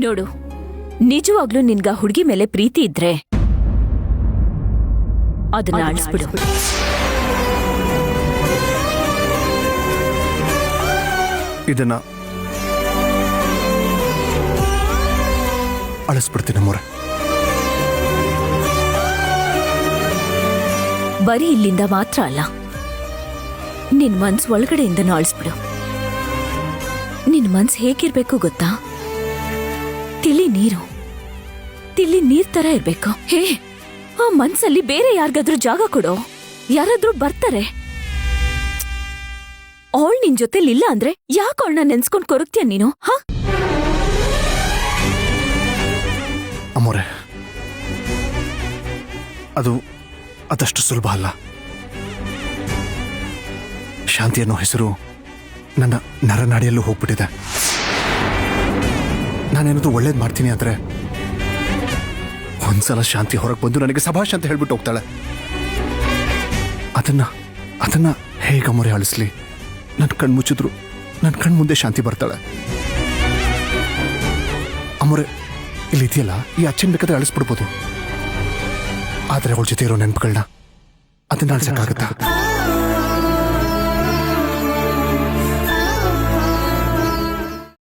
ನೋಡು ನಿಜವಾಗ್ಲೂ ನಿನ್ಗ ಹುಡುಗಿ ಮೇಲೆ ಪ್ರೀತಿ ಇದ್ರೆ ಅದನ್ನ ಅಳಿಸ್ಬಿಡು ಇದನ್ನ ಅಳಿಸ್ಬಿಡ್ತೀನಿ ಅಮ್ಮೋರೆ ಬರೀ ಇಲ್ಲಿಂದ ಮಾತ್ರ ಅಲ್ಲ ನಿನ್ ಮನ್ಸ್ ಒಳಗಡೆಯಿಂದನೂ ಅಳಿಸ್ಬಿಡು. ನಿನ್ ಮನ್ಸ್ ಹೇಗಿರ್ಬೇಕು ಗೊತ್ತಾ? ತಿಳಿ ನೀರು. ತಿಳಿ ನೀರ್ ತರ ಇರ್ಬೇಕು. ಹೇ, ಆ ಮನ್ಸಲ್ಲಿ ಬೇರೆ ಯಾರಿಗಾದ್ರೂ ಜಾಗ ಕೊಡೋ. ಯಾರಾದ್ರೂ ಬರ್ತಾರೆ. ಅವಳ್ ನಿನ್ ಜೊತೆಲಿ ಇಲ್ಲ ಅಂದ್ರೆ ಯಾಕೆ ಅವಳನ್ನ ನೆನ್ಸ್ಕೊಂಡ್ ಕೊರಗ್ತೀಯ ನೀನು, ಹಾ? ಅಮ್ಮೋರೆ, ಅದು ಅದಷ್ಟು ಸುಲಭ ಅಲ್ಲ. ಶಾಂತಿ ಅನ್ನೋ ಹೆಸರು ನನ್ನ ನರನಾಡಿಯಲ್ಲೂ ಹೋಗ್ಬಿಟ್ಟಿದೆ. ನಾನೇನಾದ್ರು ಒಳ್ಳೇದು ಮಾಡ್ತೀನಿ ಅಂದ್ರೆ ಒಂದ್ಸಲ ಶಾಂತಿ ಹೊರಗೆ ಬಂದು ನನಗೆ ಸಭಾಷ್ ಅಂತ ಹೇಳ್ಬಿಟ್ಟು ಹೋಗ್ತಾಳೆ. ಅದನ್ನ ಅದನ್ನ ಹೇಗ ಮೊರೆ ಅಳಿಸ್ಲಿ ನನ್ನ ಕಣ್ ಮುಚ್ಚಿದ್ರು ನನ್ನ ಕಣ್ ಮುಂದೆ ಶಾಂತಿ ಬರ್ತಾಳೆ. ಅಮ್ಮೋರೆ ಇಲ್ಲಿ ಇದೆಯಲ್ಲ? ಈ ಅಚ್ಚನ್ ಬೇಕಾದ್ರೆ ಅಳಿಸ್ಬಿಡ್ಬೋದು ಆದ್ರೆ ಅವಳ ಜೊತೆ ಇರೋ ನೆನಪುಗಳನ್ನ ಅದನ್ನ ಅಳಿಸಕ್ಕಾಗತ್ತಾ